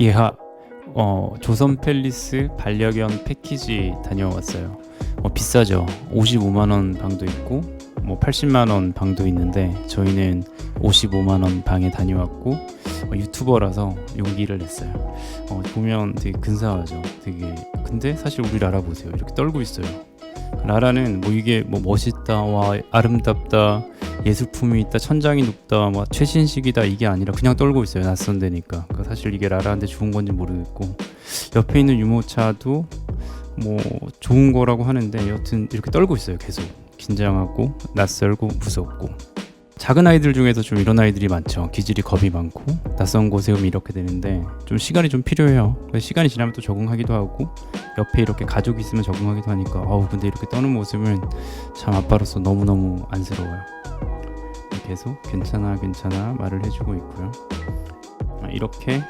예하 어, 조선 팰리스 반려견 패키지 다녀왔어요. 어, 비싸죠. 55만 원 방도 있고 뭐 80만 원 방도 있는데 저희는 55만 원 방에 다녀왔고 어, 유튜버라서 용기를 냈어요. 어, 보면 되게 근사하죠. 되게 근데 사실 우리 라라 보세요. 이렇게 떨고 있어요. 라라는 뭐 이게 뭐 멋있다, 와 아름답다, 예술품이 있다, 천장이 높다, 뭐 최신식이다 이게 아니라 그냥 떨고 있어요. 낯선 데니까. 그러니까 사실 이게 라라한테 좋은 건지 모르겠고 옆에 있는 유모차도 뭐 좋은 거라고 하는데 여튼 이렇게 떨고 있어요. 계속 긴장하고 낯설고 무섭고 작은 아이들 중에서 좀 이런 아이들이 많죠. 기질이 겁이 많고 낯선 곳에 오면 이렇게 되는데 좀 시간이 좀 필요해요. 시간이 지나면 또 적응하기도 하고 옆에 이렇게 가족이 있으면 적응하기도 하니까 아우 근데 이렇게 떠는 모습은 참 아빠로서 너무너무 안쓰러워요. 계속 괜찮아 괜찮아 말을 해주고 있고요. 아, 이렇게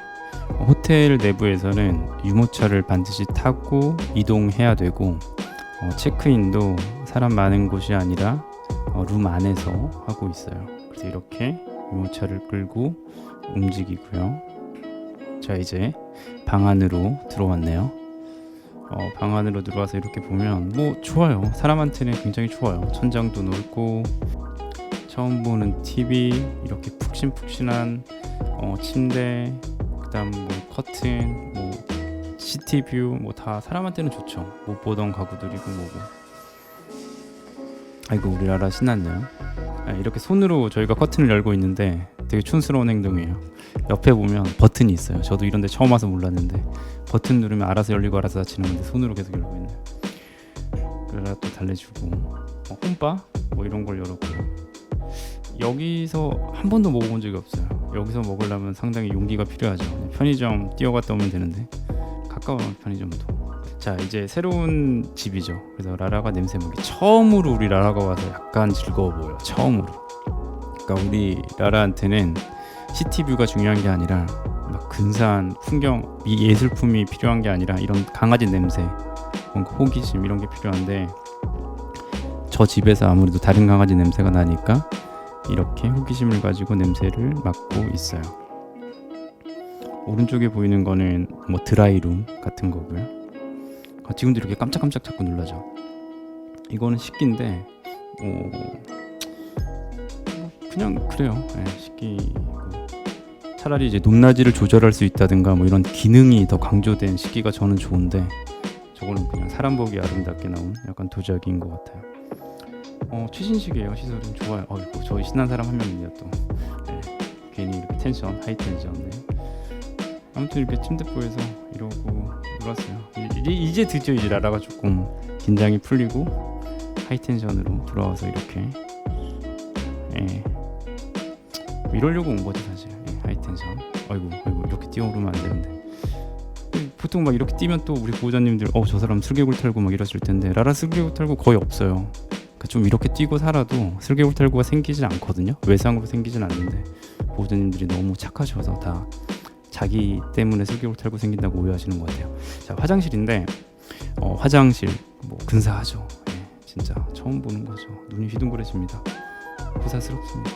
호텔 내부에서는 유모차를 반드시 타고 이동해야 되고 어, 체크인도 사람 많은 곳이 아니라 어, 룸 안에서 하고 있어요. 그래서 이렇게 유모차를 끌고 움직이고요. 자 이제 방 안으로 들어왔네요. 어, 방 안으로 들어와서 이렇게 보면 뭐 좋아요. 사람한테는 굉장히 좋아요. 천장도 넓고 처음 보는 TV 이렇게 푹신푹신한 어, 침대 그다음 뭐 커튼 뭐 시티뷰 뭐 다 사람한테는 좋죠. 못 보던 가구들이고 뭐고. 아이고 우리 라라 신났네요. 아, 이렇게 손으로 저희가 커튼을 열고 있는데 되게 촌스러운 행동이에요. 옆에 보면 버튼이 있어요. 저도 이런데 처음 와서 몰랐는데 버튼 누르면 알아서 열리고 알아서 닫히는 건데 손으로 계속 열고 있네. 그러다 또 달래주고 어, 홈바 뭐 이런 걸 열었고요. 여기서 한 번도 먹어본 적이 없어요. 여기서 먹으려면 상당히 용기가 필요하죠. 편의점 뛰어갔다 오면 되는데 가까워 편의점도. 자 이제 새로운 집이죠. 그래서 라라가 냄새 맡기 처음으로 우리 라라가 와서 약간 즐거워 보여. 처음으로. 그러니까 우리 라라한테는 시티뷰가 중요한 게 아니라 막 근사한 풍경, 이 예술품이 필요한 게 아니라 이런 강아지 냄새, 뭔가 호기심 이런 게 필요한데 저 집에서 아무래도 다른 강아지 냄새가 나니까 이렇게 호기심을 가지고 냄새를 맡고 있어요. 오른쪽에 보이는 거는 뭐 드라이룸 같은 거고요. 아, 지금도 이렇게 깜짝깜짝 자꾸 놀라죠. 이거는 식기인데 어, 뭐 그냥 그래요. 네, 식기. 차라리 이제 높낮이를 조절할 수 있다든가 뭐 이런 기능이 더 강조된 식기가 저는 좋은데 저거는 그냥 사람 보기 아름답게 나온 약간 도자기인 것 같아요. 어 최신식이에요 시설은 좋아요. 어이구 저희 신난 사람 한 명이네요 또. 네, 괜히 이렇게 텐션 하이 텐션. 네. 아무튼 이렇게 침대보에서 이러고 놀았어요. 이제, 이제 드디어 이제 라라가 조금 긴장이 풀리고 하이 텐션으로 돌아와서 이렇게 예. 뭐 이러려고 온 거지 사실. 예, 하이 텐션. 아이고 아이고 이렇게 뛰어오르면 안 되는데. 보통 막 이렇게 뛰면 또 우리 보호자님들 어 저 사람 슬개골 탈고 막 이러실 텐데 라라 슬개골 탈고 거의 없어요. 그러니까 좀 이렇게 뛰고 살아도 슬개골 탈구가 생기지 않거든요. 외상으로 생기진 않는데 보호자님들이 너무 착하셔서 다 자기 때문에 슬개골 탈구 생긴다고 오해하시는 것 같아요. 자 화장실인데 어, 화장실 뭐 근사하죠. 예, 진짜 처음 보는 거죠. 눈이 휘둥그레집니다. 부사스럽습니다.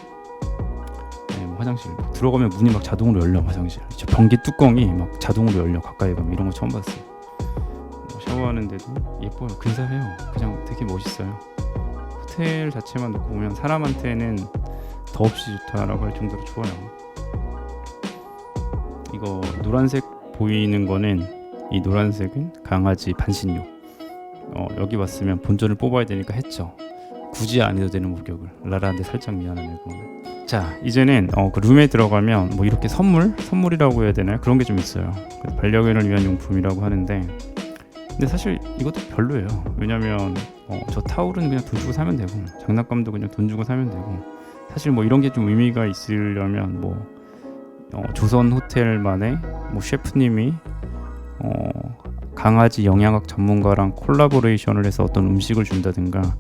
네, 뭐 화장실 뭐 들어가면 문이 막 자동으로 열려 화장실. 저 변기 뚜껑이 막 자동으로 열려 가까이 가면 이런 거 처음 봤어요. 뭐 샤워하는데도 예뻐요. 근사해요. 그냥 되게 멋있어요. 호텔 자체만 놓고 보면 사람한테는 더없이 좋다라고 할 정도로 좋아요. 이거 노란색 보이는 거는 이 노란색은 강아지 반신욕. 어, 여기 왔으면 본전을 뽑아야 되니까 했죠. 굳이 안 해도 되는 목욕을. 라라한테 살짝 미안하네 그거는. 자 이제는 어, 그 룸에 들어가면 뭐 이렇게 선물 선물이라고 해야 되나요? 그런 게 좀 있어요. 그래서 반려견을 위한 용품이라고 하는데 근데 사실 이것도 별로예요. 왜냐면 어, 저 타올은 그냥 돈 주고 사면 되고 장난감도 그냥 돈 주고 사면 되고 사실 뭐 이런 게 좀 의미가 있으려면 뭐 어, 조선 호텔만의 뭐 셰프님이 어, 강아지 영양학 전문가랑 콜라보레이션을 해서 어떤 음식을 준다든가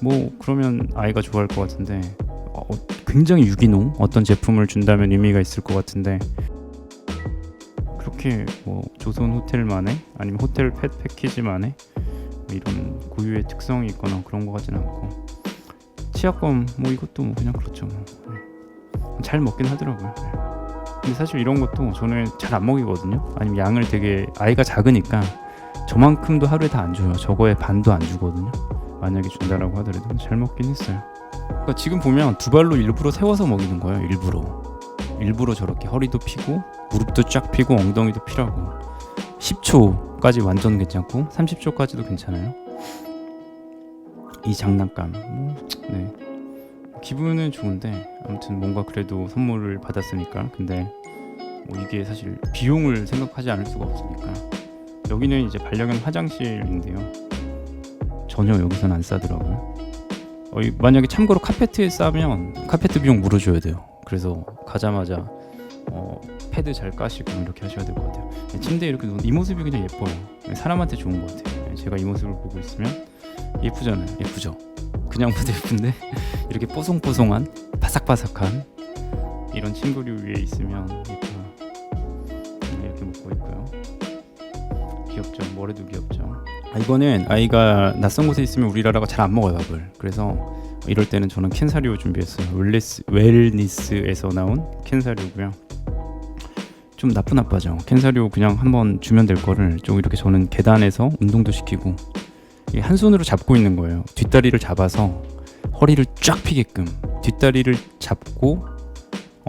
뭐 그러면 아이가 좋아할 것 같은데 어, 굉장히 유기농 어떤 제품을 준다면 의미가 있을 것 같은데 그렇게 뭐 조선 호텔만의 아니면 호텔 펫 패키지만의 뭐 이런 고유의 특성이 있거나 그런 것 같진 않고 치약검 뭐 이것도 뭐 그냥 그렇죠 뭐. 네. 잘 먹긴 하더라고요 네. 근데 사실 이런 것도 저는 잘 안 먹이거든요. 아니면 양을 되게 아이가 작으니까 저만큼도 하루에 다 안 줘요. 저거의 반도 안 주거든요. 만약에 준다라고 하더라도 잘 먹긴 했어요. 그러니까 지금 보면 두 발로 일부러 세워서 먹이는 거예요. 일부러 일부러 저렇게 허리도 피고 무릎도 쫙 피고 엉덩이도 피라고 10초까지 완전 괜찮고 30초까지도 괜찮아요. 이 장난감, 뭐, 네. 기분은 좋은데 아무튼 뭔가 그래도 선물을 받았으니까 근데 뭐 이게 사실 비용을 생각하지 않을 수가 없으니까. 여기는 이제 반려견 화장실인데요. 전혀 여기서는 안 싸더라고요. 어, 이- 만약에 참고로 카페트에 싸면 카페트 비용 물어줘야 돼요. 그래서 가자마자 어, 패드 잘 까시고 이렇게 하셔야 될 것 같아요. 네, 침대에 이렇게 누운 이 모습이 그냥 예뻐요. 네, 사람한테 좋은 것 같아요. 네, 제가 이 모습을 보고 있으면 예쁘잖아요. 예쁘죠? 그냥 봐도 예쁜데? 이렇게 뽀송뽀송한 바삭바삭한 이런 침구류 위에 있으면 예뻐요. 먹고 있고요. 귀엽죠. 머리도 귀엽죠. 아, 이거는 아이가 낯선 곳에 있으면 우리 라라가 잘 안 먹어요 밥을. 그래서 이럴 때는 저는 캔사료 준비했어요. 웰리스, 웰니스에서 나온 캔사료고요. 좀 나쁜 아빠죠. 캔사료 그냥 한번 주면 될 거를 좀 이렇게 저는 계단에서 운동도 시키고 한 손으로 잡고 있는 거예요. 뒷다리를 잡아서 허리를 쫙 피게끔 뒷다리를 잡고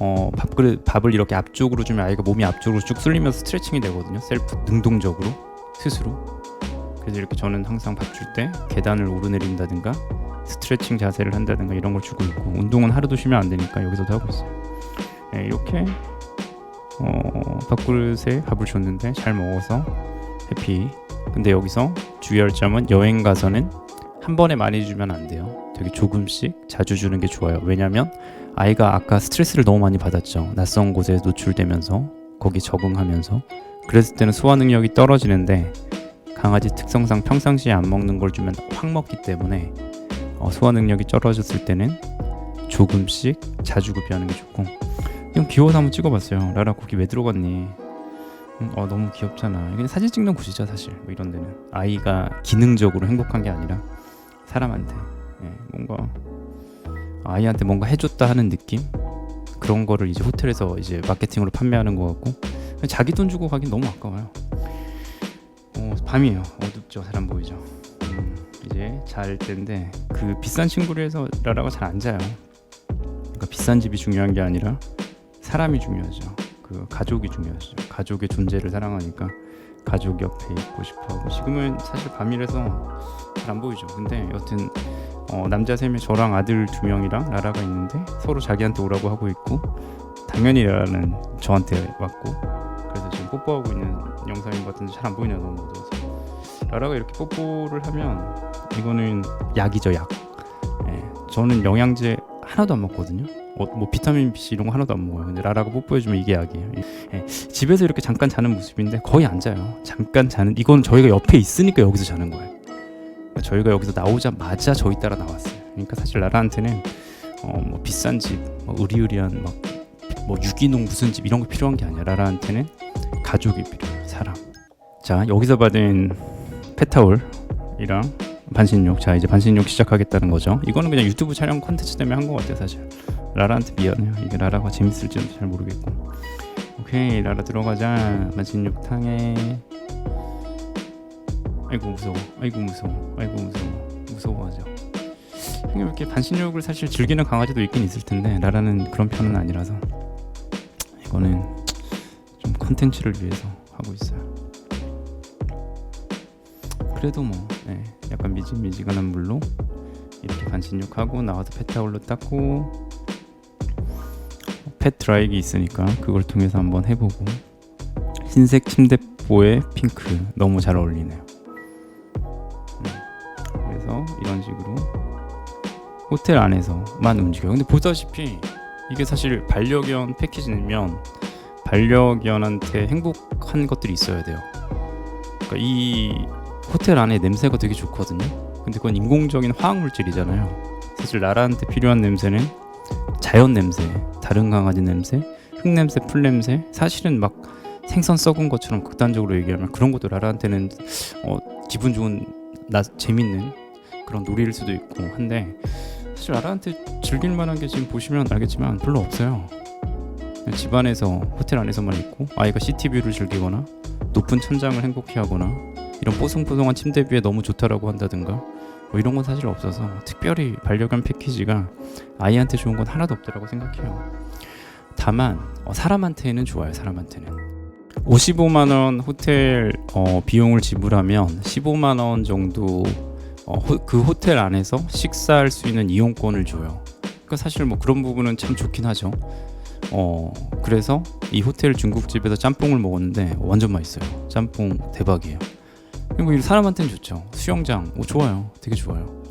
어, 밥그릇 밥을 이렇게 앞쪽으로 주면 아이가 몸이 앞쪽으로 쭉 쓸리면서 스트레칭이 되거든요. 셀프 능동적으로 스스로. 그래서 이렇게 저는 항상 밥 줄 때 계단을 오르내린다든가 스트레칭 자세를 한다든가 이런 걸 주고 있고 운동은 하루도 쉬면 안 되니까 여기서도 하고 있어요. 네, 이렇게 어, 밥그릇에 밥을 줬는데 잘 먹어서 해피. 근데 여기서 주의할 점은 여행 가서는 한 번에 많이 주면 안 돼요. 되게 조금씩 자주 주는 게 좋아요. 왜냐면 아이가 아까 스트레스를 너무 많이 받았죠. 낯선 곳에 노출되면서 거기 적응하면서 그랬을 때는 소화 능력이 떨어지는데 강아지 특성상 평상시에 안 먹는 걸 주면 확 먹기 때문에 어, 소화 능력이 떨어졌을 때는 조금씩 자주 급여하는 게 좋고 이건 귀여워서 한번 찍어봤어요. 라라 거기 왜 들어갔니? 음, 어 너무 귀엽잖아. 이게 사진 찍는 곳이죠 사실. 뭐 이런 데는 아이가 기능적으로 행복한 게 아니라 사람한테 예, 뭔가 아이한테 뭔가 해줬다 하는 느낌 그런 거를 이제 호텔에서 이제 마케팅으로 판매하는 것 같고 자기 돈 주고 가긴 너무 아까워요. 어, 밤이에요. 어둡죠. 사람 보이죠. 음, 이제 잘 때인데 그 비싼 친구를 해서 라라가 잘 안 자요. 그러니까 비싼 집이 중요한 게 아니라 사람이 중요하죠. 그 가족이 중요하죠. 가족의 존재를 사랑하니까 가족 옆에 있고 싶어하고 지금은 사실 밤이라서 잘 안 보이죠. 근데 여튼 어, 남자 세 명, 저랑 아들 두 명이랑 라라가 있는데 서로 자기한테 오라고 하고 있고 당연히 라라는 저한테 왔고 그래서 지금 뽀뽀하고 있는 영상인 것 같은데 잘 안 보이네요 너무. 어두워서 라라가 이렇게 뽀뽀를 하면 이거는 약이죠 약. 예, 저는 영양제 하나도 안 먹거든요. 어, 뭐 비타민 B 이런 거 하나도 안 먹어요. 근데 라라가 뽀뽀해주면 이게 약이에요. 예, 집에서 이렇게 잠깐 자는 모습인데 거의 안 자요. 잠깐 자는 이건 저희가 옆에 있으니까 여기서 자는 거예요 그러니까 저희가 여기서 나오자마자 저희 따라 나왔어요. 그러니까 사실 라라한테는 어, 뭐 비싼 집, 뭐 의리의리한 막 뭐 유기농 무슨 집 이런 거 필요한 게 아니야. 라라한테는 가족이 필요해요. 사람. 자 여기서 받은 페타올이랑 반신욕. 자 이제 반신욕 시작하겠다는 거죠. 이거는 그냥 유튜브 촬영 컨텐츠 때문에 한 것 같아요. 사실. 라라한테 미안해요. 이게 라라가 재밌을지는 잘 모르겠고. 오케이 라라 들어가자. 반신욕 탕에. 아이고 무서워. 아이고 무서워. 아이고 무서워. 무서워하죠. 이렇게 반신욕을 사실 즐기는 강아지도 있긴 있을 텐데 라라는 그런 편은 아니라서 이거는 좀 컨텐츠를 위해서 하고 있어요. 그래도 뭐 네, 약간 미지미지근한 물로 이렇게 반신욕하고 나와서 펫타올로 닦고 펫 드라이기 있으니까 그걸 통해서 한번 해보고 흰색 침대보에 핑크 너무 잘 어울리네요 호텔 안에서만 움직여요. 근데 보다시피 이게 사실 반려견 패키지면 반려견한테 행복한 것들이 있어야 돼요. 그러니까 이 호텔 안에 냄새가 되게 좋거든요. 근데 그건 인공적인 화학 물질이잖아요. 사실 나라한테 필요한 냄새는 자연 냄새, 다른 강아지 냄새, 흙 냄새, 풀 냄새. 사실은 막 생선 썩은 것처럼 극단적으로 얘기하면 그런 것도 라라한테는 어, 기분 좋은 나 재밌는 그런 놀이일 수도 있고 한데 사실 라라한테 즐길 만한 게 지금 보시면 알겠지만 별로 없어요. 집안에서 호텔 안에서만 있고 아이가 시티뷰를 즐기거나 높은 천장을 행복해하거나 이런 뽀송뽀송한 침대 위에 너무 좋다라고 한다든가 뭐 이런 건 사실 없어서 특별히 반려견 패키지가 아이한테 좋은 건 하나도 없더라고 생각해요. 다만 어, 사람한테는 좋아요. 사람한테는 55만 원 호텔 어, 비용을 지불하면 15만 원 정도 어, 호, 그 호텔 안에서 식사할 수 있는 이용권을 줘요. 그러니까 사실 뭐 그런 부분은 참 좋긴 하죠. 어 그래서 이 호텔 중국집에서 짬뽕을 먹었는데 완전 맛있어요. 짬뽕 대박이에요. 이 사람한테는 좋죠. 수영장 오, 좋아요. 되게 좋아요.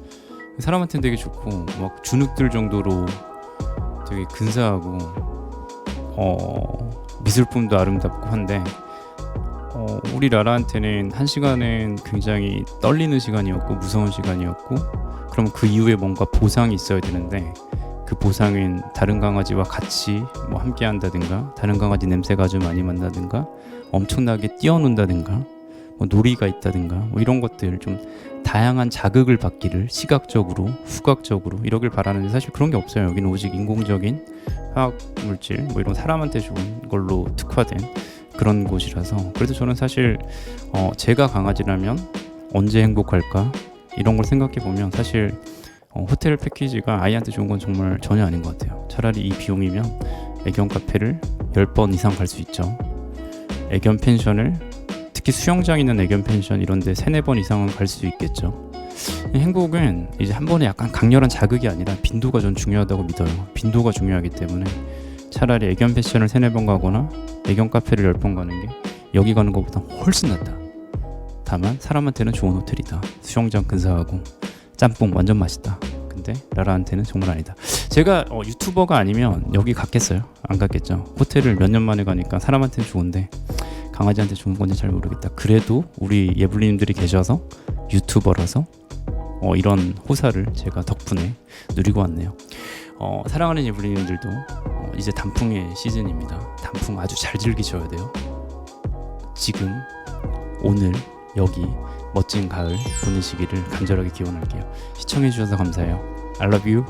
사람한테는 되게 좋고 막 주눅들 정도로 되게 근사하고 어 미술품도 아름답고 한데 어, 우리 라라한테는 한 시간은 굉장히 떨리는 시간이었고 무서운 시간이었고 그럼 그 이후에 뭔가 보상이 있어야 되는데 그 보상은 다른 강아지와 같이 뭐 함께 한다든가 다른 강아지 냄새가 아주 많이 만나든가 엄청나게 뛰어논다든가 뭐 놀이가 있다든가 뭐 이런 것들 좀 다양한 자극을 받기를 시각적으로 후각적으로 이러길 바라는데 사실 그런 게 없어요. 여기는 오직 인공적인 화학 물질 뭐 이런 사람한테 좋은 걸로 특화된 그런 곳이라서 그래서 저는 사실 어 제가 강아지라면 언제 행복할까 이런 걸 생각해 보면 사실 어, 호텔 패키지가 아이한테 좋은 건 정말 전혀 아닌 것 같아요. 차라리 이 비용이면 애견 카페를 10번 이상 갈 수 있죠. 애견 펜션을 특히 수영장 있는 애견 펜션 이런 데 3, 4번 이상은 갈 수 있겠죠. 이 행복은 이제 한 번에 약간 강렬한 자극이 아니라 빈도가 전 중요하다고 믿어요. 빈도가 중요하기 때문에 차라리 애견 펜션을 3, 4번 가거나 애견 카페를 10번 가는 게 여기 가는 것보다 훨씬 낫다. 다만 사람한테는 좋은 호텔이다. 수영장 근사하고 짬뽕 완전 맛있다. 근데 라라한테는 정말 아니다. 제가 어, 유튜버가 아니면 여기 갔겠어요? 안 갔겠죠. 호텔을 몇 년 만에 가니까 사람한테는 좋은데 강아지한테 좋은 건지 잘 모르겠다. 그래도 우리 예불리님들이 계셔서 유튜버라서 어, 이런 호사를 제가 덕분에 누리고 왔네요. 어, 사랑하는 예불리님들도 어, 이제 단풍의 시즌입니다. 단풍 아주 잘 즐기셔야 돼요. 지금 오늘 여기 멋진 가을 보내시기를 간절하게 기원할게요. 시청해 주셔서 감사해요. I love you.